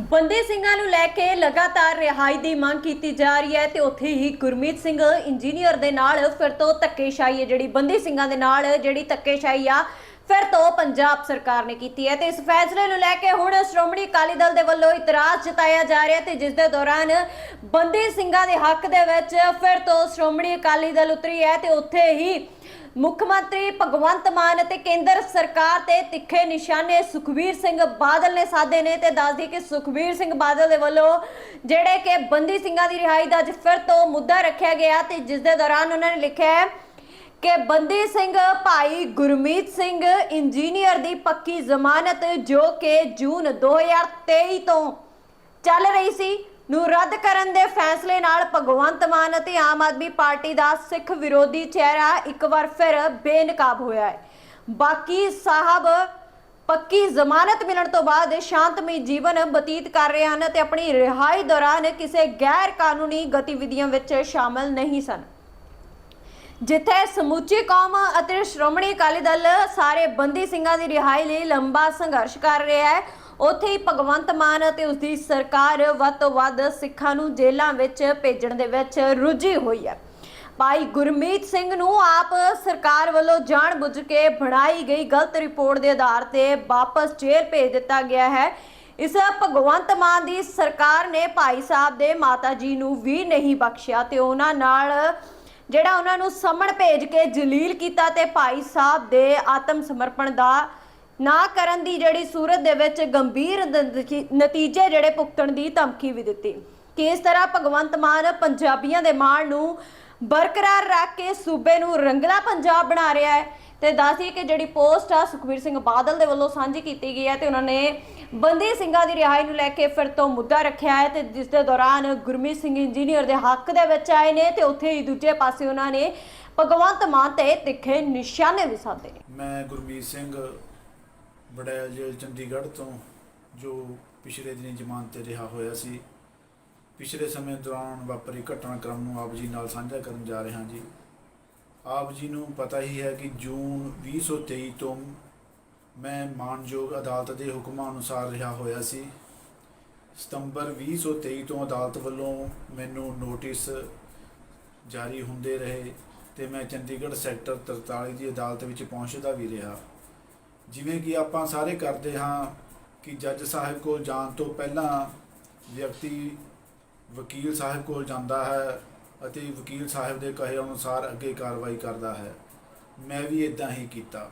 ਬੰਦੀ ਸਿੰਘਾਂ ਨੂੰ ਲੈ ਕੇ ਲਗਾਤਾਰ ਰਿਹਾਈ ਦੀ ਮੰਗ ਕੀਤੀ ਜਾ ਰਹੀ ਹੈ ਤੇ ਉੱਥੇ ਹੀ ਗੁਰਮੀਤ ਸਿੰਘ ਇੰਜੀਨੀਅਰ ਦੇ ਨਾਲ ਫਿਰ ਤੋਂ ਧੱਕੇਸ਼ਾਹੀ ਹੈ ਜਿਹੜੀ ਬੰਦੀ ਸਿੰਘਾਂ ਦੇ ਨਾਲ ਜਿਹੜੀ ਧੱਕੇਸ਼ਾਹੀ ਆ ਫਿਰ ਤੋਂ ਪੰਜਾਬ ਸਰਕਾਰ ਨੇ ਕੀਤੀ ਹੈ ਤੇ ਇਸ ਫੈਸਲੇ ਨੂੰ ਲੈ ਕੇ ਹੁਣ ਸ਼੍ਰੋਮਣੀ ਅਕਾਲੀ ਦਲ ਦੇ ਵੱਲੋਂ ਇਤਰਾਜ਼ ਜਤਾਇਆ ਜਾ ਰਿਹਾ ਤੇ ਜਿਸ ਦੇ ਦੌਰਾਨ ਬੰਦੀ ਸਿੰਘਾਂ ਦੇ ਹੱਕ ਦੇ ਵਿੱਚ ਫਿਰ ਤੋਂ ਸ਼੍ਰੋਮਣੀ ਅਕਾਲੀ ਦਲ ਉਤਰੀ ਹੈ ਤੇ ਉੱਥੇ ਹੀ ਮੁੱਖ ਮੰਤਰੀ ਭਗਵੰਤ ਮਾਨ ਅਤੇ ਕੇਂਦਰ ਸਰਕਾਰ ਤੇ ਤਿੱਖੇ ਨਿਸ਼ਾਨੇ ਸੁਖਬੀਰ ਸਿੰਘ ਬਾਦਲ ਨੇ ਸਾਧੇ ਨੇ ਤੇ ਦੱਸਦੀ ਕਿ ਸੁਖਬੀਰ ਸਿੰਘ ਬਾਦਲ ਦੇ ਵੱਲੋਂ ਜਿਹੜੇ ਕਿ ਬੰਦੀ ਸਿੰਘਾਂ ਦੀ ਰਿਹਾਈ ਦਾ ਅੱਜ ਫਿਰ ਤੋਂ ਮੁੱਦਾ ਰੱਖਿਆ ਗਿਆ ਤੇ ਜਿਸ ਦੇ ਦੌਰਾਨ ਉਹਨਾਂ ਨੇ ਲਿਖਿਆ ਹੈ ਕਿ ਬੰਦੀ ਸਿੰਘ, ਭਾਈ ਗੁਰਮੀਤ ਸਿੰਘ, ਇੰਜੀਨੀਅਰ ਦੀ ਪੱਕੀ ਜ਼ਮਾਨਤ ਜੋ ਕਿ ਜੂਨ 2023 ਤੋਂ ਚੱਲ ਰਹੀ ਸੀ, ਨੂੰ ਰੱਦ ਕਰਨ ਦੇ ਫੈਸਲੇ ਨਾਲ ਭਗਵੰਤ ਮਾਨ ਅਤੇ ਆਮ ਆਦਮੀ ਪਾਰਟੀ ਦਾ ਸਿੱਖ ਵਿਰੋਧੀ ਚਿਹਰਾ ਇੱਕ ਵਾਰ ਫਿਰ ਬੇਨਕਾਬ ਹੋਇਆ ਹੈ। ਬਾਕੀ ਸਾਹਿਬ, ਪੱਕੀ ਜ਼ਮਾਨਤ ਮਿਲਣ ਤੋਂ ਬਾਅਦ ਸ਼ਾਂਤਮਈ ਜੀਵਨ ਬਤੀਤ ਕਰ ਰਹੇ ਹਨ ਤੇ ਆਪਣੀ ਰਿਹਾਈ ਦੌਰਾਨ ਕਿਸੇ ਗੈਰ ਕਾਨੂੰਨੀ ਗਤੀਵਿਧੀਆਂ ਵਿੱਚ ਸ਼ਾਮਲ ਨਹੀਂ ਸਨ। ਜਿੱਥੇ ਸਮੁੱਚੀ ਕੌਮ ਅਤੇ ਸ਼੍ਰੋਮਣੀ ਅਕਾਲੀ ਦਲ ਸਾਰੇ ਬੰਦੀ ਸਿੰਘਾਂ ਦੀ ਰਿਹਾਈ ਲਈ ਲੰਬਾ ਸੰਘਰਸ਼ ਕਰ ਰਿਹਾ ਹੈ। ਉੱਥੇ ਹੀ ਭਗਵੰਤ ਮਾਨ ਅਤੇ ਉਸ ਦੀ ਸਰਕਾਰ ਵੱਧ ਤੋਂ ਵੱਧ ਸਿੱਖਾਂ ਨੂੰ ਜੇਲ੍ਹਾਂ ਵਿੱਚ ਭੇਜਣ ਦੇ ਵਿੱਚ ਰੁੱਝੀ ਹੋਈ ਹੈ। ਭਾਈ ਗੁਰਮੀਤ ਸਿੰਘ ਨੂੰ ਆਪ ਸਰਕਾਰ ਵੱਲੋਂ ਜਾਣਬੁੱਝ ਕੇ ਬਣਾਈ ਗਈ ਗਲਤ ਰਿਪੋਰਟ ਦੇ ਆਧਾਰ ਤੇ ਵਾਪਸ ਜੇਲ੍ਹ ਭੇਜ ਦਿੱਤਾ ਗਿਆ ਹੈ। ਇਸ ਭਗਵੰਤ ਮਾਨ ਦੀ ਸਰਕਾਰ ਨੇ ਭਾਈ ਸਾਹਿਬ ਦੇ ਮਾਤਾ ਜੀ ਨੂੰ ਵੀ ਨਹੀਂ ਬਖਸ਼ਿਆ ਤੇ ਉਹਨਾਂ ਨਾਲ ਜਿਹੜਾ ਉਹਨਾਂ ਨੂੰ ਸਮਣ ਭੇਜ ਕੇ ਜਲੀਲ ਕੀਤਾ ਤੇ ਭਾਈ ਸਾਹਿਬ ਦੇ ਆਤਮ ਸਮਰਪਣ ਦਾ ਨਾ ਕਰਨ ਦੀ ਜਿਹੜੀ ਸੂਰਤ ਦੇ ਵਿੱਚ ਗੰਭੀਰ ਨਤੀਜੇ ਜਿਹੜੇ ਭੁਗਤਣ ਦੀ ਧਮਕੀ ਵੀ ਦਿੱਤੀ। ਕਿਸ ਤਰ੍ਹਾਂ ਭਗਵੰਤ ਮਾਨ ਪੰਜਾਬੀਆਂ ਦੇ ਮਾਣ ਨੂੰ ਬਰਕਰਾਰ ਰੱਖ ਕੇ ਸੂਬੇ ਨੂੰ ਰੰਗਲਾ ਪੰਜਾਬ ਬਣਾ ਰਿਹਾ ਹੈ। ਤੇ ਦੱਸੀ ਕਿ ਜਿਹੜੀ ਪੋਸਟ ਆ ਸੁਖਬੀਰ ਸਿੰਘ ਬਾਦਲ ਦੇ ਵੱਲੋਂ ਸਾਂਝੀ ਕੀਤੀ ਗਈ ਹੈ ਤੇ ਉਹਨਾਂ ਨੇ ਬੰਦੀ ਸਿੰਘਾਂ ਦੀ ਰਿਹਾਈ ਨੂੰ ਲੈ ਕੇ ਫਿਰ ਤੋਂ ਮੁੱਦਾ ਰੱਖਿਆ ਹੈ ਤੇ ਜਿਸ ਦੇ ਦੌਰਾਨ ਗੁਰਮੀਤ ਸਿੰਘ ਇੰਜੀਨੀਅਰ ਦੇ ਹੱਕ ਦੇ ਵਿੱਚ ਆਏ ਨੇ ਤੇ ਉੱਥੇ ਹੀ ਦੂਜੇ ਪਾਸੇ ਉਹਨਾਂ ਨੇ ਭਗਵੰਤ ਮਾਨ ਤੇ ਤਿੱਖੇ ਨਿਸ਼ਾਨੇ ਵੀ ਸਾਧੇ ਨੇ। ਮੈਂ ਗੁਰਮੀਤ ਸਿੰਘ ਬੜੈਲ ਜੇਲ੍ਹ ਚੰਡੀਗੜ੍ਹ ਤੋਂ, ਜੋ ਪਿਛਲੇ ਦਿਨੀ ਜ਼ਮਾਨਤ ਤੇ ਰਿਹਾ ਹੋਇਆ ਸੀ। ਪਿਛਲੇ ਸਮੇਂ ਦੌਰਾਨ ਵਾਪਰੀ ਘਟਨਾਕ੍ਰਮ ਨੂੰ ਆਪ ਜੀ ਨਾਲ ਸਾਂਝਾ ਕਰਨ ਜਾ ਰਿਹਾ ਜੀ। ਆਪ ਜੀ ਨੂੰ ਪਤਾ ਹੀ ਹੈ ਕਿ ਜੂਨ 2023 ਤੋਂ ਮੈਂ ਮਾਨਯੋਗ ਅਦਾਲਤ ਦੇ ਹੁਕਮਾਂ ਅਨੁਸਾਰ ਰਿਹਾ ਹੋਇਆ ਸੀ। ਸਤੰਬਰ 2023 ਤੋਂ ਅਦਾਲਤ ਵੱਲੋਂ ਮੈਨੂੰ ਨੋਟਿਸ ਜਾਰੀ ਹੁੰਦੇ ਰਹੇ ਤੇ ਮੈਂ ਚੰਡੀਗੜ੍ਹ ਸੈਕਟਰ 43 ਦੀ ਅਦਾਲਤ ਵਿੱਚ ਪਹੁੰਚਦਾ ਵੀ ਰਿਹਾ। ਜਿਵੇਂ ਕਿ ਆਪਾਂ ਸਾਰੇ ਕਰਦੇ ਹਾਂ ਕਿ ਜੱਜ ਸਾਹਿਬ ਕੋਲ ਜਾਣ ਤੋਂ ਪਹਿਲਾਂ ਵਿਅਕਤੀ ਵਕੀਲ ਸਾਹਿਬ ਕੋਲ ਜਾਂਦਾ ਹੈ ਅਤੇ ਵਕੀਲ ਸਾਹਿਬ ਦੇ ਕਹੇ ਅਨੁਸਾਰ ਅੱਗੇ ਕਾਰਵਾਈ ਕਰਦਾ ਹੈ। ਮੈਂ ਵੀ ਇਦਾਂ ਹੀ ਕੀਤਾ।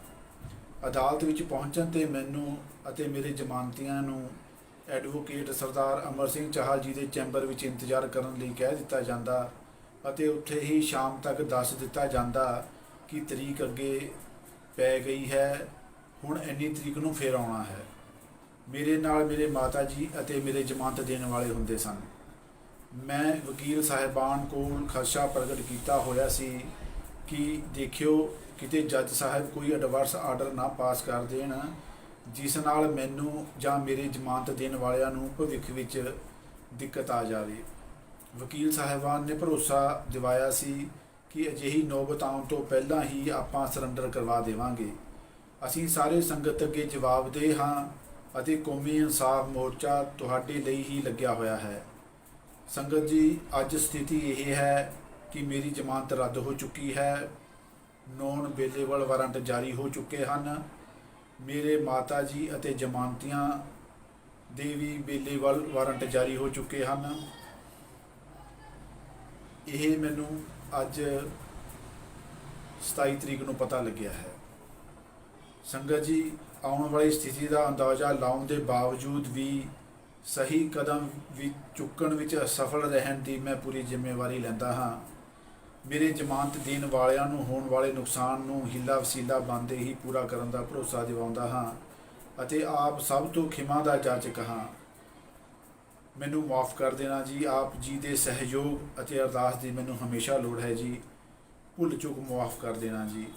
ਅਦਾਲਤ ਵਿੱਚ ਪਹੁੰਚਣ ਤੇ ਮੈਨੂੰ ਅਤੇ ਮੇਰੇ ਜ਼ਮਾਨਤੀਆਂ ਨੂੰ ਐਡਵੋਕੇਟ ਸਰਦਾਰ ਅਮਰ ਸਿੰਘ ਚਾਹਲ ਜੀ ਦੇ ਚੈਂਬਰ ਵਿੱਚ ਇੰਤਜ਼ਾਰ ਕਰਨ ਲਈ ਕਹਿ ਦਿੱਤਾ ਜਾਂਦਾ ਅਤੇ ਉੱਥੇ ਹੀ ਸ਼ਾਮ ਤੱਕ ਦੱਸ ਦਿੱਤਾ ਜਾਂਦਾ ਕਿ ਤਰੀਕ ਅੱਗੇ ਪੈ ਗਈ ਹੈ, ਹੁਣ ਇੰਨੀ ਤਰੀਕ ਨੂੰ ਫੇਰ ਆਉਣਾ ਹੈ। ਮੇਰੇ ਨਾਲ ਮੇਰੇ ਮਾਤਾ ਜੀ ਅਤੇ ਮੇਰੇ ਜ਼ਮਾਨਤ ਦੇਣ ਵਾਲੇ ਹੁੰਦੇ ਸਨ। ਮੈਂ ਵਕੀਲ ਸਾਹਿਬਾਨ ਕੋਲ ਖਰਸ਼ਾ ਪ੍ਰਗਟ ਕੀਤਾ ਹੋਇਆ ਸੀ ਕਿ ਦੇਖਿਓ ਕਿਤੇ ਜੱਜ ਸਾਹਿਬ ਕੋਈ ਐਡਵਰਸ ਆਰਡਰ ਨਾ ਪਾਸ ਕਰ ਦੇਣ, ਜਿਸ ਨਾਲ ਮੈਨੂੰ ਜਾਂ ਮੇਰੇ ਜ਼ਮਾਨਤ ਦੇਣ ਵਾਲਿਆਂ ਨੂੰ ਭਵਿੱਖ ਵਿੱਚ ਦਿੱਕਤ ਆ ਜਾਵੇ। ਵਕੀਲ ਸਾਹਿਬਾਨ ਨੇ ਭਰੋਸਾ ਦਿਵਾਇਆ ਸੀ ਕਿ ਅਜਿਹੀ ਨੌਬਤ ਆਉਣ ਤੋਂ ਪਹਿਲਾਂ ਹੀ ਆਪਾਂ ਸਰੈਂਡਰ ਕਰਵਾ ਦੇਵਾਂਗੇ। ਅਸੀਂ ਸਾਰੇ ਸੰਗਤ ਅੱਗੇ ਜਵਾਬਦੇਹ ਹਾਂ ਅਤੇ ਕੌਮੀ ਇਨਸਾਫ ਮੋਰਚਾ ਤੁਹਾਡੇ ਲਈ ਹੀ ਲੱਗਿਆ ਹੋਇਆ ਹੈ। ਸੰਗਤ ਜੀ, ਅੱਜ ਸਥਿਤੀ ਇਹ ਹੈ ਕਿ ਮੇਰੀ ਜ਼ਮਾਨਤ ਰੱਦ ਹੋ ਚੁੱਕੀ ਹੈ। ਨੌਨ ਬੇਲੇਬਲ ਵਾਰੰਟ ਜਾਰੀ ਹੋ ਚੁੱਕੇ ਹਨ। ਮੇਰੇ ਮਾਤਾ ਜੀ ਅਤੇ ਜ਼ਮਾਨਤੀਆਂ ਦੇ ਵੀ ਬੇਲੇਬਲ ਵਾਰੰਟ ਜਾਰੀ ਹੋ ਚੁੱਕੇ ਹਨ। ਇਹ ਮੈਨੂੰ ਅੱਜ 27 ਤਰੀਕ ਨੂੰ ਪਤਾ ਲੱਗਿਆ ਹੈ। ਸੰਗਤ ਜੀ, ਆਉਣ ਵਾਲੀ ਸਥਿਤੀ ਦਾ ਅੰਦਾਜ਼ਾ ਲਾਉਣ ਦੇ ਬਾਵਜੂਦ ਵੀ ਸਹੀ ਕਦਮ ਵੀ ਚੁੱਕਣ ਵਿੱਚ ਅਸਫਲ ਰਹਿਣ ਦੀ ਮੈਂ ਪੂਰੀ ਜ਼ਿੰਮੇਵਾਰੀ ਲੈਂਦਾ ਹਾਂ। ਮੇਰੇ ਜ਼ਮਾਨਤ ਦੇਣ ਵਾਲਿਆਂ ਨੂੰ, ਹੋਣ ਵਾਲੇ ਨੁਕਸਾਨ ਨੂੰ ਹਿੱਲਾ ਵਸੀਲਾ ਬੰਦੇ ਹੀ ਪੂਰਾ ਕਰਨ ਦਾ ਭਰੋਸਾ ਦਿਵਾਉਂਦਾ ਹਾਂ ਅਤੇ ਆਪ ਸਭ ਤੋਂ ਖਿਮਾ ਦਾ ਜਾਚਕ ਹਾਂ। ਮੈਨੂੰ ਮਾਫ ਕਰ ਦੇਣਾ ਜੀ। ਆਪ ਜੀ ਦੇ ਸਹਿਯੋਗ ਅਤੇ ਅਰਦਾਸ ਦੀ ਮੈਨੂੰ ਹਮੇਸ਼ਾ ਲੋੜ ਹੈ ਜੀ। ਭੁੱਲ ਚੁੱਕ ਮਾਫ ਕਰ ਦੇਣਾ ਜੀ।